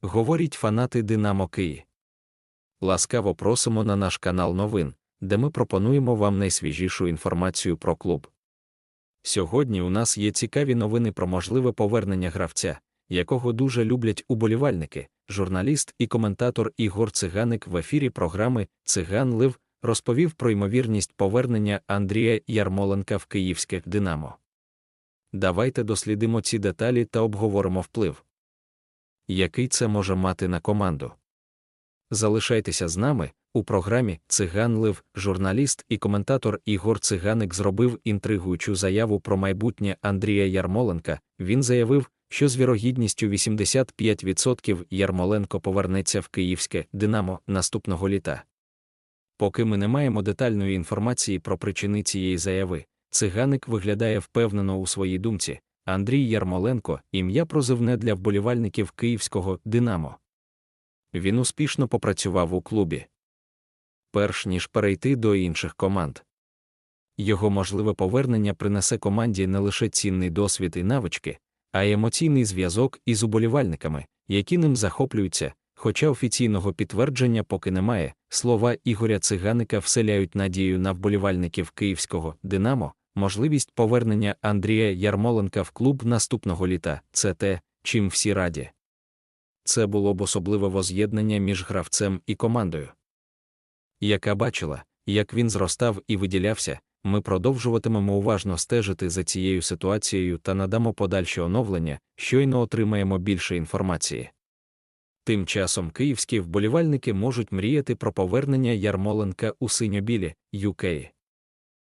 Говоріть фанати Динамо Киї. Ласкаво просимо на наш канал новин, де ми пропонуємо вам найсвіжішу інформацію про клуб. Сьогодні у нас є цікаві новини про можливе повернення гравця, якого дуже люблять уболівальники. Журналіст і коментатор Ігор Циганик в ефірі програми Циган Лив розповів про ймовірність повернення Андрія Ярмоленка в київське Динамо. Давайте дослідимо ці деталі та обговоримо вплив, який це може мати на команду. Залишайтеся з нами у програмі Циган Лив журналіст і коментатор Ігор Циганик зробив інтригуючу заяву про майбутнє Андрія Ярмоленка. Він заявив, що з вірогідністю 85% Ярмоленко повернеться в київське Динамо наступного літа. Поки ми не маємо детальної інформації про причини цієї заяви, циганик виглядає впевнено у своїй думці. Андрій Ярмоленко ім'я прозивне для вболівальників київського Динамо. Він успішно попрацював у клубі, перш ніж перейти до інших команд. Його можливе повернення принесе команді не лише цінний досвід і навички, а й емоційний зв'язок із уболівальниками, які ним захоплюються, хоча офіційного підтвердження поки немає. Слова Ігоря Циганика вселяють надію на вболівальників київського Динамо, можливість повернення Андрія Ярмоленка в клуб наступного літа це те, чим всі раді. Це було б особливе воз'єднання між гравцем і командою. Яка бачила, як він зростав і виділявся, ми продовжуватимемо уважно стежити за цією ситуацією та надамо подальші оновлення, щойно отримаємо більше інформації. Тим часом київські вболівальники можуть мріяти про повернення Ярмоленка у синьо-білі UK.